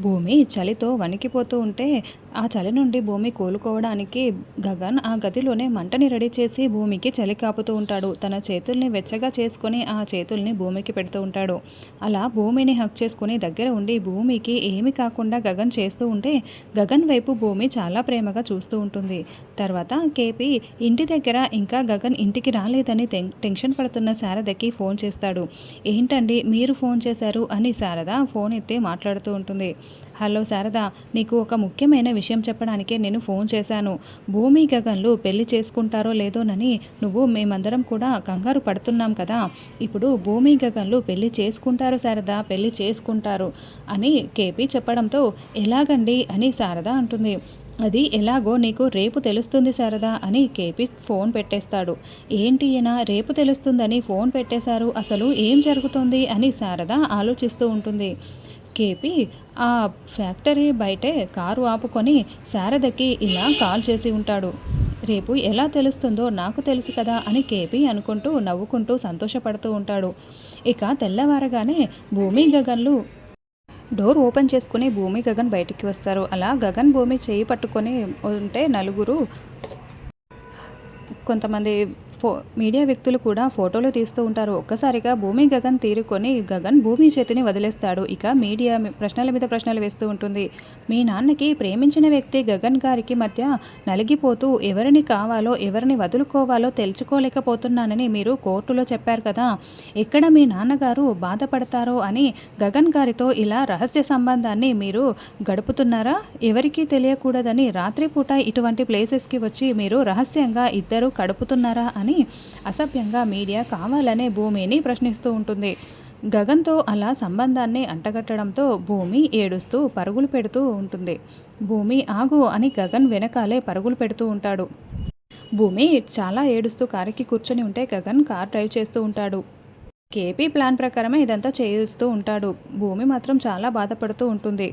భూమి చలితో వణికిపోతూ ఉంటే ఆ చలి నుండి భూమి కోలుకోవడానికి గగన్ ఆ గదిలోనే మంటని రెడీ చేసి భూమికి చలి కాపుతూ ఉంటాడు. తన చేతుల్ని వెచ్చగా చేసుకొని ఆ చేతుల్ని భూమికి పెడుతూ ఉంటాడు. అలా భూమిని హక్ చేసుకుని దగ్గర ఉండి భూమికి ఏమి కాకుండా గగన్ చేస్తూ ఉంటే గగన్ వైపు భూమి చాలా ప్రేమగా చూస్తూ ఉంటుంది. తర్వాత కేపీ ఇంటి దగ్గర ఇంకా గగన్ ఇంటికి రాలేదని టెన్ టెన్షన్ పడుతున్న శారదకి ఫోన్ చేస్తాడు. ఏంటండి మీరు ఫోన్ చేశారు? అని శారద ఫోన్ ఎత్తి మాట్లాడుతూ ఉంటుంది. హలో శారద నీకు ఒక ముఖ్యమైన విషయం చెప్పడానికే నేను ఫోన్ చేశాను. భూమి గగన్లు పెళ్ళి చేసుకుంటారో లేదోనని నువ్వు మేమందరం కూడా కంగారు పడుతున్నాం కదా. ఇప్పుడు భూమి గగన్లు పెళ్ళి చేసుకుంటారు శారద పెళ్ళి చేసుకుంటారు అని కేపీ చెప్పడంతో ఎలాగండి అని శారద అంటుంది. అది ఎలాగో నీకు రేపు తెలుస్తుంది శారదా అని కేపీ ఫోన్ పెట్టేస్తాడు. ఏంటి ఈయన రేపు తెలుస్తుందని ఫోన్ పెట్టేశారు అసలు ఏం జరుగుతుంది అని శారద ఆలోచిస్తూ ఉంటుంది. కేపీ ఆ ఫ్యాక్టరీ బయటే కారు ఆపుకొని శారదకి ఇలా కాల్ చేసి ఉంటాడు. రేపు ఎలా తెలుస్తుందో నాకు తెలుసు కదా అని కేపీ అనుకుంటూ నవ్వుకుంటూ సంతోషపడుతూ ఉంటాడు. ఇక తెల్లవారగానే భూమి గగన్లు డోర్ ఓపెన్ చేసుకుని భూమి గగన్ బయటికి వస్తారు. అలా గగన్ భూమి చేయి పట్టుకొని ఉంటే నలుగురు కొంతమంది ఫో మీడియా వ్యక్తులు కూడా ఫోటోలు తీస్తూ ఉంటారు. ఒక్కసారిగా భూమి గగన్ తీరుకొని గగన్ భూమి చేతిని వదిలేస్తాడు. ఇక మీడియా ప్రశ్నల మీద ప్రశ్నలు వేస్తూ ఉంటుంది. మీ నాన్నకి ప్రేమించిన వ్యక్తి గగన్ గారికి మధ్య నలిగిపోతూ ఎవరిని కావాలో ఎవరిని వదులుకోవాలో తెలుసుకోలేకపోతున్నానని మీరు కోర్టులో చెప్పారు కదా. ఎక్కడ మీ నాన్నగారు బాధపడతారో అని గగన్ గారితో ఇలా రహస్య సంబంధాన్ని మీరు గడుపుతున్నారా? ఎవరికీ తెలియకూడదని రాత్రిపూట ఇటువంటి ప్లేసెస్కి వచ్చి మీరు రహస్యంగా ఇద్దరు గడుపుతున్నారా అని అసభ్యంగా మీడియా కావాలనే భూమిని ప్రశ్నిస్తూ ఉంటుంది. గగన్తో అలా సంబంధాన్ని అంటగట్టడంతో భూమి ఏడుస్తూ పరుగులు పెడుతూ ఉంటుంది. భూమి ఆగు అని గగన్ వెనకాలే పరుగులు పెడుతూ ఉంటాడు. భూమి చాలా ఏడుస్తూ కారుకి కూర్చొని ఉంటే గగన్ కార్ డ్రైవ్ చేస్తూ ఉంటాడు. కేపీ ప్లాన్ ప్రకారమే ఇదంతా చేయిస్తూ ఉంటాడు. భూమి మాత్రం చాలా బాధపడుతూ ఉంటుంది.